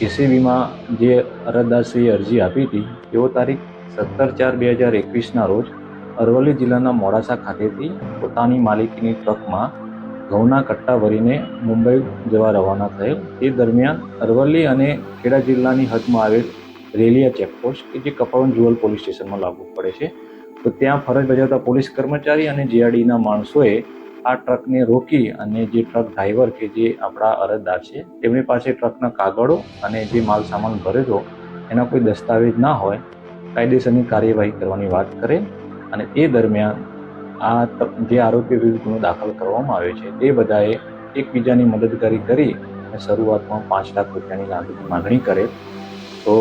એસીબીમાં જે અરજદારશ્રીએ અરજી આપી હતી, તેઓ તારીખ સત્તર ચાર બે હજાર એકવીસના રોજ અરવલ્લી જિલ્લાના મોડાસા ખાતેથી પોતાની માલિકીની ટ્રકમાં ઘઉંના કટ્ટા ભરીને મુંબઈ જવા રવાના થયેલ. તે દરમિયાન અરવલ્લી અને ખેડા જિલ્લાની હદમાં આવેલ રેલિયા ચેકપોસ્ટ કે જે કપાવન જુવલ પોલીસ સ્ટેશનમાં લાગુ પડે છે, તો ત્યાં ફરજ બજાવતા પોલીસ કર્મચારી અને જીઆરડીના માણસોએ આ ટ્રકને રોકી અને જે ટ્રક ડ્રાઈવર કે જે આપણા અરજદાર છે, તેમની પાસે ટ્રકના કાગળો અને જે માલ સામાન ભરેલો એના કોઈ દસ્તાવેજ ના હોય, કાયદેસરની કાર્યવાહી કરવાની વાત કરે અને એ દરમિયાન આ જે આરોપી વિરુદ્ધ ગુનો દાખલ કરવામાં આવ્યો છે તે બધાએ એકબીજાની મદદગારી કરી અને શરૂઆતમાં પાંચ લાખ રૂપિયાની માગણી કરે. તો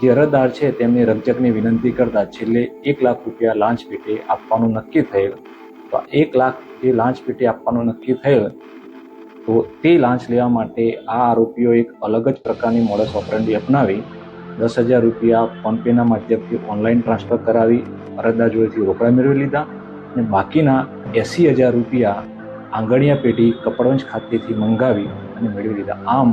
જે અરજદાર છે, તેમની રકજકની વિનંતી કરતા છેલ્લે એક લાખ રૂપિયા લાંચ પેટે આપવાનું નક્કી થયેલ તો એક લાખ જે લાંચ પેટે આપવાનું નક્કી થયેલ, તો તે લાંચ લેવા માટે આ આરોપીઓ એક અલગ જ પ્રકારની મોડસ ઓપરેન્ડી અપનાવી, દસ હજાર રૂપિયા ફોનપેના માધ્યમથી ઓનલાઈન ટ્રાન્સફર કરાવી, અરજદાર જોડેથી રોકડા મેળવી લીધા અને બાકીના એંસી હજાર રૂપિયા આંગણિયા પેઢી કપડવંજ ખાતેથી મંગાવી અને મેળવી લીધા. આમ,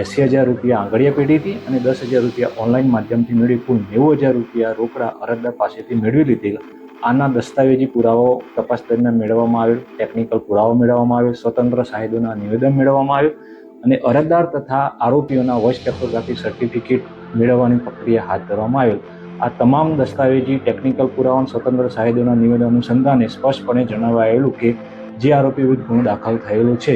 એંસી હજાર રૂપિયા આંગળીયા પેઢીથી અને દસ હજાર રૂપિયા ઓનલાઈન માધ્યમથી મેળવી કુલ નેવું હજાર રૂપિયા રોકડા અરજદાર પાસેથી મેળવી લીધેલ. આના દસ્તાવેજી પુરાવાઓ તપાસ દરમિયાન મેળવવામાં આવ્યો ટેકનિકલ પુરાવો મેળવવામાં આવ્યો સ્વતંત્ર સાહેદોના નિવેદન મેળવવામાં આવ્યું અને અરજદાર તથા આરોપીઓના વોઇસ ટેકોગ્રાફી સર્ટિફિકેટ મેળવવાની પ્રક્રિયા હાથ ધરવામાં આવેલ. આ તમામ દસ્તાવેજી ટેકનિકલ પુરાવા સ્વતંત્ર સાહેદોના નિવેદન અનુસંધાને સ્પષ્ટપણે જણાવાયેલું કે જે આરોપી વિરુદ્ધ ગુનો દાખલ થયેલો છે.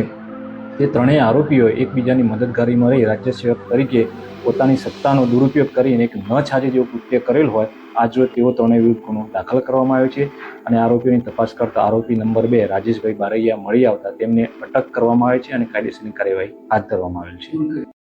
તે ત્રણેય આરોપીઓ એકબીજાની મદદગારીમાં રહી રાજ્ય સેવક તરીકે પોતાની સત્તાનો દુરુપયોગ કરીને એક ન છાજે જેવું કૃત્ય કરેલ હોય આજરોજ તેઓ ત્રણેય વિરુદ્ધ ગુનો દાખલ કરવામાં આવ્યો છે અને આરોપીઓની તપાસ કરતા આરોપી નંબર બે રાજેશભાઈ બારૈયા મળી આવતા તેમને અટક કરવામાં આવે છે અને કાયદેસરની કાર્યવાહી હાથ ધરવામાં આવેલ છે.